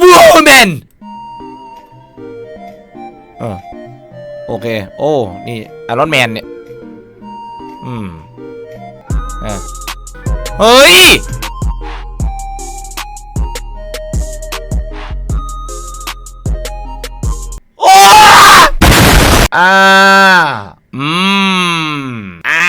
woman เออโอเค โอ้ นี่อารอนแมนเนี่ย อืมอะเฮ้ย โอ้อ่า อืม อ่า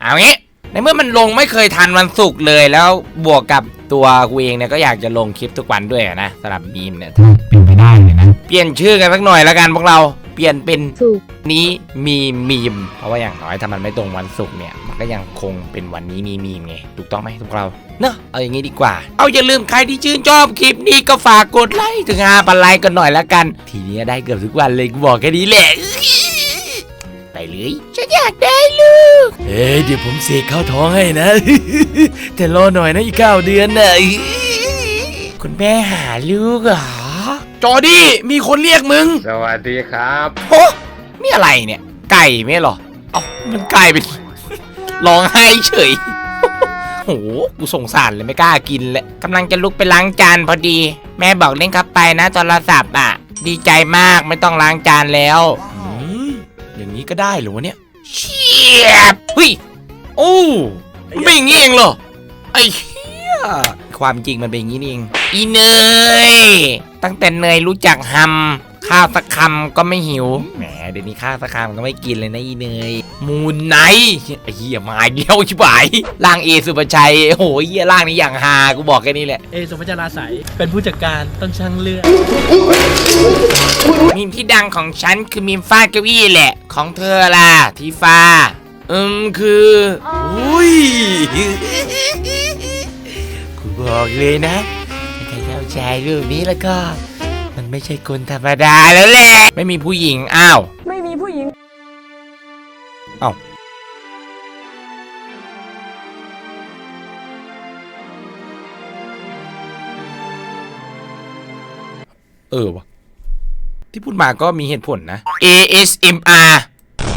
เอางี้ ในเมื่อมันลงไม่เคยทันวันศุกร์เลยแล้วบวกกับ ตัวกูเองเนี่ยก็อยากจะลงคลิปทุกวันด้วยอะนะสำหรับบีมเนี่ยถ้าเป็นไปได้เลยนะ เปลี่ยนชื่อกันสักหน่อยแล้วกันพวกเราเปลี่ยนเป็นสุกนี้มีมีม เพราะว่าอย่างน้อยถ้ามันไม่ตรงวันศุกร์เนี่ยมันก็ยังคงเป็นวันนี้มีมีมไงถูกต้องไหมทุกเราเนอะเอาอย่างงี้ดีกว่า เอาอย่าลืมใครที่ชื่นชอบคลิปนี้ก็ฝากกดไลค์ถึง5พันไลค์กันหน่อยละกัน ทีนี้ได้เกือบทุกวันเลยกูบอกแค่นี้แหละไปเลยฉันอยากได้ลูก เฮ้ยเดี๋ยวผมเสกเข้าท้องให้นะ แต่รอหน่อยนะอีกเก้าเดือนนะคุณแม่หาลูกเหรอ จอดี้มีคนเรียกมึง สวัสดีครับโอ้นี่อะไรเนี่ย ไก่ไม่เหรอ เอ้ามันกลายเป็นร้องไห้เฉยโหกูสงสารเลยไม่กล้ากินเลยกำลังจะลุกไปล้างจานพอดี แม่บอกเล่นครับไปนะโทรศัพท์อะ ดีใจมากไม่ต้องล้างจานแล้วอืมอย่างนี้ก็ได้เหรอวะเนี่ยเชี ยบเฮ้ยโอ้มันเป็นอย่างนี้เองเหรอไอ้เหี้ยความจริงมันเป็นอย่างนี้นี่เองอีเนยตั้งแต่เนยรู้จักฮัม ข้าวสักคำก็ไม่หิว แหมเดี๋ยวนี้ข้าวสักคำก็ไม่กินเลยนะอีเนย มูนไนท์ไอ้เหี้ยมาอีกเดียวชิบหายร่างเอสุปชัย โอ้โหเหี้ยร่างนี้อย่างฮา กูบอกแค่นี้แหละ เอสมจาราใสยเป็นผู้จัดการต้นช่างเลือดมีมที่ดังของฉันคือมีมฟาดเก้าอี้แหละ ของเธอล่ะทีฟ้า อืมคือ อุ้ย กูบอกเลยนะถ้าเข้าใจรูปนี้แล้วก็ มันไม่ใช่คนธรรมดาแล้วแหละ ไม่มีผู้หญิง อ้าว ไม่มีผู้หญิง อ้าว เออวะที่พูดมาก็มีเหตุผลนะ ASMR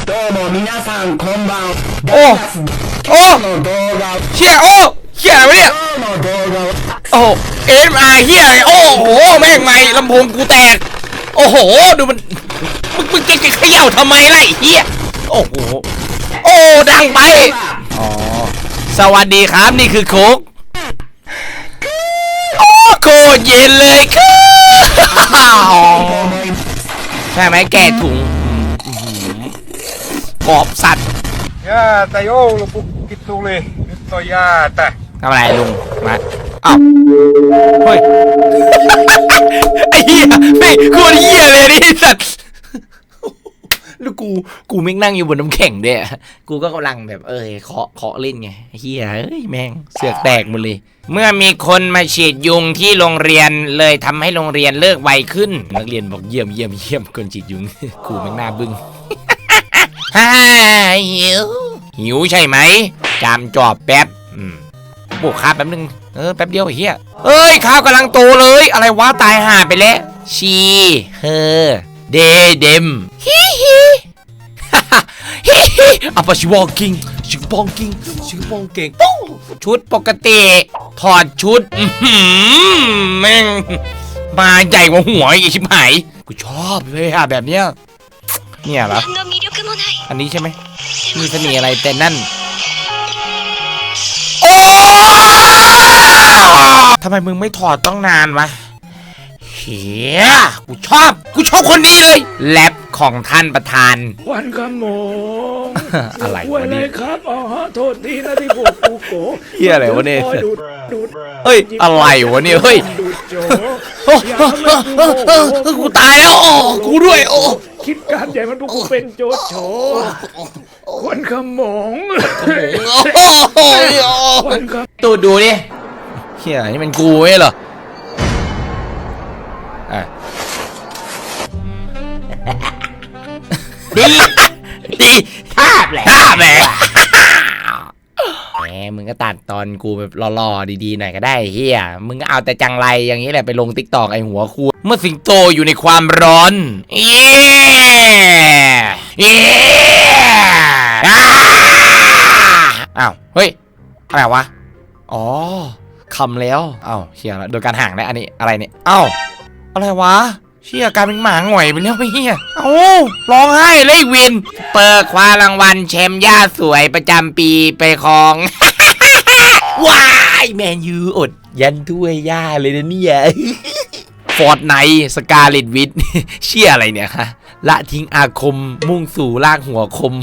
どうも皆さんこんばんは。 โอ้ โอ้ の動画を、 เชี่ยโอ้เชี่ยอะไรวะเนี่ย の動画を、 โอ้ เอ็มอเฮียอะไรโอ้โหแม่งไม่ลำโพงกูแตก โอ้โห ดูมันมึงมึงจะเขย่าทำไมล่ะไอ้เฮียโอ้โห โอ้ดังไป อ๋อ สวัสดีครับนี่คือโคกโอ้โคตรเย็นเลยครับใช่ไหมแกะถุงอื้อหือกรอบสัตว์ ยาตายโอ้ลูกกิตุเลยนิตยาตะทำอะไรลุงมา อ้าวเฮ้ยไอ้เหี้ยไม่โคตรเหี้ยเลยนี่สัตว์แล้วกูกูแม่งนั่งอยู่บนน้ำแข็งด้วยอะกูก็กำลังแบบเออเคาะเคาะเล่นไงไอ้เหี้ยเอ้ยแม่งเสือกแตกหมดเลย เมื่อมีคนมาฉีดยุงที่โรงเรียนเลยทำให้โรงเรียนเลิกไวขึ้น นักเรียนบอกเยี่ยมเยี่ยมเยี่ยมคนฉีดยุงกูแม่งหน้าบึ้ง ฮ่าหิวหิวใช่ไหมจามจอบแป๊บอืม ปลูกข้าวแป๊บนึง เออ แป๊บเดียวไอ้เฮียเอ้ย ข้าวกำลังโตเลย อะไรวะ ตายห่าไปแล้ว ชีเฮอเดเดมฮิฮิฮิฮิอัปชิวอกิ้งชิบองกิ้งชิบองเก่งปุ๊ชุดปกติ ถอดชุด อื้อหือแม่ง มาใหญ่กว่าหัวอีกชิบหาย กูชอบเลยอะแบบเนี้ย เนี่ยเหรอ 何の魅力もない อันนี้ใช่ไหม で มี も เสน่ห์อะไรแต่นั่น ทำไมมึงไม่ถอดต้องนานวะเฮียกูชอบ กูชอบคนนี้เลยแรปของท่านประธาน วันขโมงอะไรววะเลเนี่ยยครับอ๋อโทษทีนะที่พวกกูโกเหี้ยอะไรวะเนี่ยคอดูดดูดเฮ้ย อะไรวะเนี่ย เฮ้ยดูดโจโอ้โอ้โอ้โอ้โอ้กูตายแล้วโอ้กูด้วยโอ้ คิดการใหญ่มันพวกกูเป็นโจโฉวันขโมงโอ้โหวันขตูดดูดิเฮียนี่มันกูไม่เหรออะดีดีภาพแหละภาพแหละแห มมึงก็ตัดตอนกูแบบหล่อๆดีๆหน่อยก็ได้เฮียมึงก็เอาแต่จังไรอย่างนี้แหละไปลงติ๊กตอกไอหัวคูเมื่อสิงโตอยู่ในความร้อนเย้เย้อ้าอ้าวเฮ้ยอะไรวะอ๋อคำแล้วเอ้าเชี่ยแล้วโดยการห่างได้อันนี้อะไรเนี่ยเอ้าอะไรวะเชี่ยกลายเป็นหมาหงอยไปแล้วไอ้เฮียเอ้าร้องไห้เลยวิน เปิดคว้ารางวัลแชมป์ย่าสวยประจำปีไปครอง ว้ายแมนยูอดยันถ้วยย่าเลยนะเนี่ยฟอร์ดไนสกาเลตวิทเชี่ยอะไรเนี่ยคะละทิ้งอาคมมุ่งสู่ลากหัวคม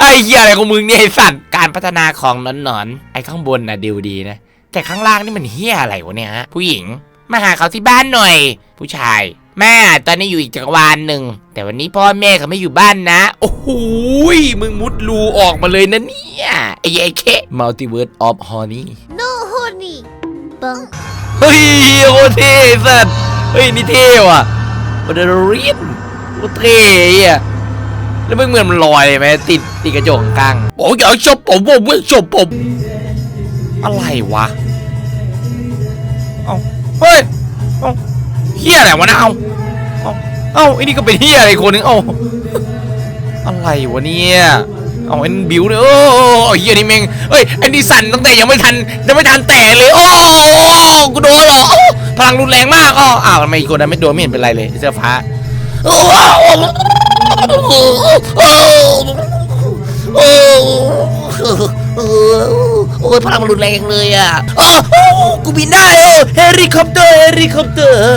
ไอ้เหี้ยอะไรของมึงเนี่ยไอ้สัตว์การพัฒนาของหนอนหนอนๆไอ้ข้างบนน่ะดีดีนะ แต่ข้างล่างนี่มันเหี้ยอะไรวะเนี่ยฮะผู้หญิงมาหาเขาที่บ้านหน่อย ผู้ชาย แม่ตอนนี้อยู่อีกจักรวาลหนึ่ง แต่วันนี้พ่อแม่เขาไม่อยู่บ้านนะ โอ้โหยมึงมุดรูออกมาเลยนะเนี่ยไอ้ไอ้แค่ Multiverse of Honey No honey. Bang. เฮ้ยโคตรเท่สัตว์เฮ้ยนี่เท่ว่ะมันเดรียนโคตรเท่อะแล้วมึงเหมือนมันลอยไหมติดติดกระจกกลางโอ้ยอยากชอบผมผมไม่ชอบผมอะไรวะ เอาเฮ้ยเอา เฮียอะไรวะนะเอาเอาเอาไอ้นี่ก็เป็นเฮียอะไรคนนึงเอาอะไรวะเนี่ยเอาไอ้นั่นบิวเนี่ยโอ้เฮียนี่แม่งเฮ้ยไอ้นี่สั่นตั้งแต่ยังไม่ทันยังไม่ทันแตะเลยโอ้กูโดนเหรอพลังรุนแรงมากอ้ออ้าวทำไมอีกคนนั้นไม่โดนไม่เห็นเป็นไรเลยเสื้อฟ้าโอ้โอ้โอ้ยพลังมันรุนแรงเลยอะโอ้กูบินได้โอ้เฮลิคอปเตอร์เฮลิคอปเตอร์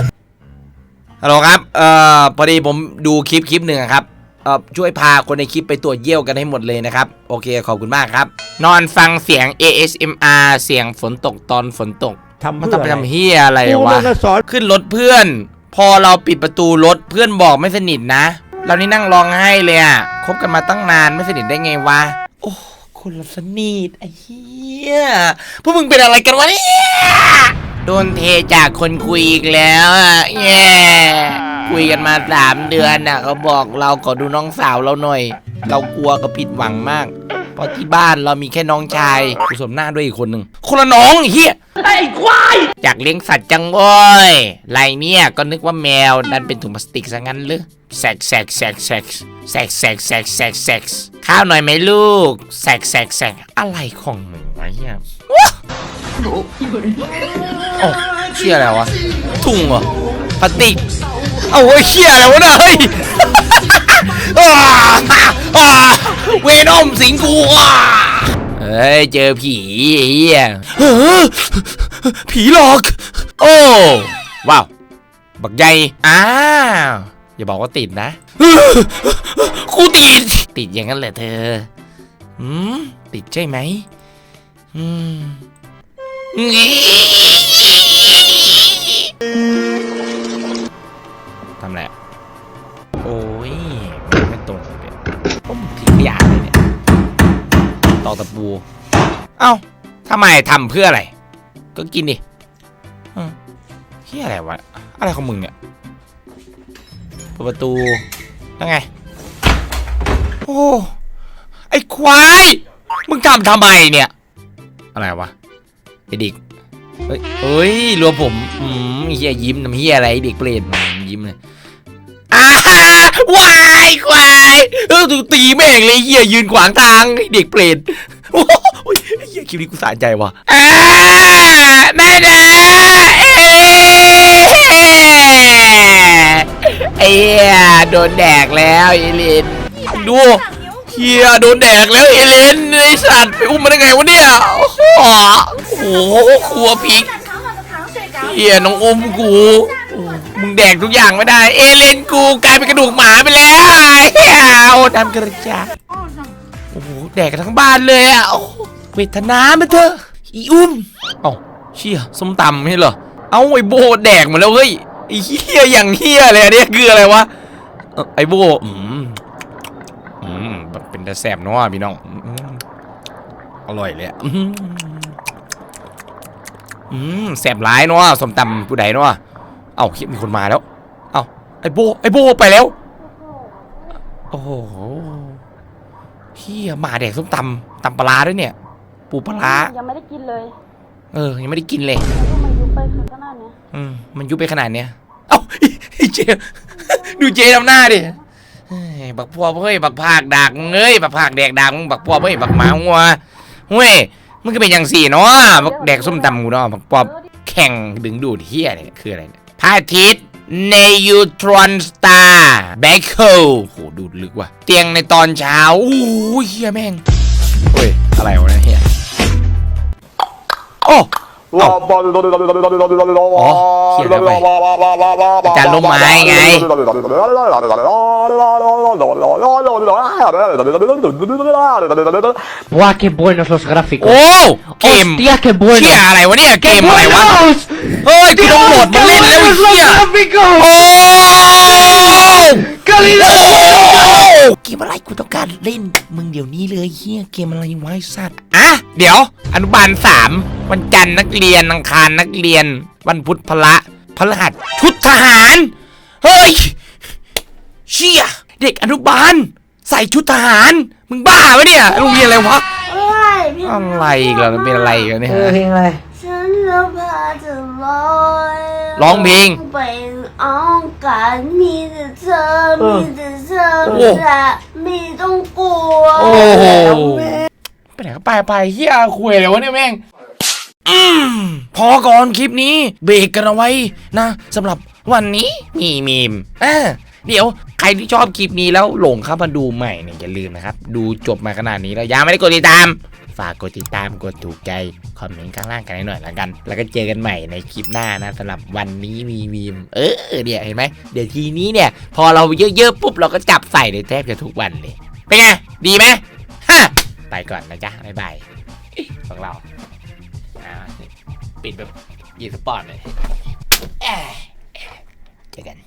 ฮัลโหลครับ เอ่อ พอดีผมดูคลิปคลิปหนึ่งอะครับ เอ่อ ช่วยพาคนในคลิปไปตรวจเยี่ยวกันให้หมดเลยนะครับ โอเค ขอบคุณมากครับ นอนฟังเสียง ASMR เสียงฝนตกตอนฝนตก ทำมันเพื่ต้อองไปอะไรทำเฮียอะไรกูวะเนี่ยนะสอนขึ้นรถเพื่อน พอเราปิดประตูรถเพื่อนบอกไม่สนิทนะ เรานี่นั่งร้องไห้เลยอะคบกันมาตั้งนานไม่สนิทได้ไงวะ โอ้คนละสนิทไอ้เหี้ยพวกมึงเป็นอะไรกันวะเนี่ย โดนเทจากคนคุยอีกแล้วอะแย่คุยกันมาสามเดือนน่ะเขาบอกเราขอดูน้องสาวเราหน่อย เรากลัวก็ผิดหวังมาก เพราะที่บ้านเรามีแค่น้องชายกูสมหน้าด้วยอีกคนหนึ่งคนละน้องไอ้เฮียอยากเลี้ยงสัตว์จังเว้ยไรเนี่ยก็นึกว่าแมวดันเป็นถุงพลาสติกซะงั้นหรือแซกแซกแซกแซกแซกแซกแซกแซกแซกข้าวหน่อยไหมลูกแซกแซกแซกอะไรของมึงวะเนี่ยว้า โอ้เชี่ยอะไรวะถุงเหรอพลาสติกเอาเฮ้ยเชี่ยอะไรวะเนี่ยเฮ้ยอ้าอ้าเวนอมสิงกูอะเฮ้ยเจอผีไอ้เหี้ยเฮ้อผีหลอก โอ้ว้าวบักใหญ่อ้าวอย่าบอกว่าติดนะกูติด ติดอย่างนั้นเหรอเธอ อืม ติดใช่ไหม อืม ทำไรอะโอ้ย ไม่ตรงเลยผมทิ้งขยะเลยเนี่ยตอกตะปู เอ้าทำไมทำเพื่ออะไร ก็กินดิเฮียอะไรวะ อะไรของมึงเนี่ยเปิดประตูแล้วไง โอ้ ไอ้ควาย มึงทำทำไมเนี่ย อะไรวะ ไอเด็กเฮ้ยเฮ้ยรวมผมอืมเฮียยิ้มน้ำเฮียอะไรเด็กเปรตยิ้มเลยอ้าวายควายเออถูกตีแม่งเลยเฮียยืนขวางทางเด็กเปรตโอ้ยเฮียคลิปนี้กูสะใจว่ะอ่าแม่นะเอ้เฮียโดนแดกแล้วอเลนดู ฮียโดนแดกแล้วเอเลนไอสัตว์ไปอุ้มมันได้ไงวะเนี่ย โอ้โหโอ้โหครัวพริกเฮียน้องอุ้มกู มึงแดกทุกอย่างไม่ได้ เอเลนกูกลายเป็นกระดูกหมาไปแล้วเฮียโอ้ทำกระจาโอ้โหแดกกันทั้งบ้านเลยอะเวทนามาเถอะอีอุ้มเอ้าเชี่ยส้มตำไม่ใช่เหรอ เอาไอโบแดกหมาแล้วเฮ้ยไอเฮียอย่างเฮียเลยเนี่ยคืออะไรวะไอโบอืม อืมเป็นแต่แสบเนาะพี่น้องอืมอร่อยเลยอะอืมอืมแสบร้ายเนาะสมตำผู้ใดเนาะเอ้าเฮียมีคนมาแล้ว เอ้าไอ้โบไอ้โบไปแล้ว โอ้โหเฮียหมาแดกส้มตำตำปลาร้าด้วยเนี่ย ปูปลาร้ายังไม่ได้กินเลย เออ ยังไม่ได้กินเลยแล้วมันยุบไปขนาดเนี้ยอืมมันยุบไปขนาดเนี้ยเอ้าไอ้เจดูเจทำหน้าดิ เฮ้ยบักพวเฮ้ยบักผากดากมึงเอ้ยบักผากแดกดากมึงบักพวเฮ้ยบักหมาหัวเว้ยมันก็เป็นอย่างสี่เนาะบักแดกส้มตำกูเนาะบักปอบแข่งดึงดูดเฮียเนี่ยคืออะไรเนี่ยพระอาทิตย์ในยูทรอนสตาร์แบ็คโฮโหดูดลึกว่ะเตียงในตอนเช้าโอ้ยเฮียแม่งเฮ้ยอะไรวะเนี่ยเฮียโอ้ อ๋อเขียนแล้วไปอาจารย์ล้มไม้ไง ¡Buah, qué buenos los gráficos! โอ้เกม ¡Hostia, qué buenos! เฮียอะไรวะเนี่ยเกมอะไรวะ buenos! เฮ้ยกูต้องโหลดมาเล่นแล้วไอ้เฮีย gráficos! โอ้ ¡Calidad! เกมอะไรกูต้องการเล่นมึงเดี๋ยวนี้เลยเฮียเกมอะไรวะไอ้สัตว์อะเดี๋ยวอนุบาลสาม วันจันทร์นักเรียนอังคารนักเรียน วันพุธพละพฤหัสชุดทหาร เฮ้ย เชี่ย เด็กอนุบาล ใส่ชุดทหาร มึงบ้าวะเนี่ยโรงเรียนอะไรวะเอ้ยพี่อะไรอีกล่ะมันเป็นอะไรอีกันเนี่ยฉันจะพาเธอลอยร้องเพลงไปอ้อมกอดมีแต่เธอ มีแต่เธอโอ้และไม่ต้องกลัว โอ้โหไปไหนก็ไปไปเฮียคุยเลยวะเนี่ยแม่ง อืมพอก่อนคลิปนี้เบรกกันเอาไว้นะสำหรับวันนี้มีมีมอ่าเดี๋ยวใครที่ชอบคลิปนี้แล้วหลงเข้ามาดูใหม่เนี่ยอย่าลืมนะครับ ดูจบมาขนาดนี้แล้วยังไม่ได้กดติดตาม ฝากกดติดตามกดถูกใจ คอมเมนต์ข้างล่างกันให้หน่อยละกัน แล้วก็เจอกันใหม่ในคลิปหน้านะสำหรับวันนี้มีมีม เออเนี่ยเห็นไหมเดี๋ยวทีนี้เนี่ย พอเราเยอะๆปุ๊บเราก็จับใส่เลยแทบจะทุกวันเลยเป็นไงดีไหมฮะไปก่อนนะจ๊ะบ๊ายบายพวกเรา ปิดแบบอีสปอร์ตเลยเจอกัน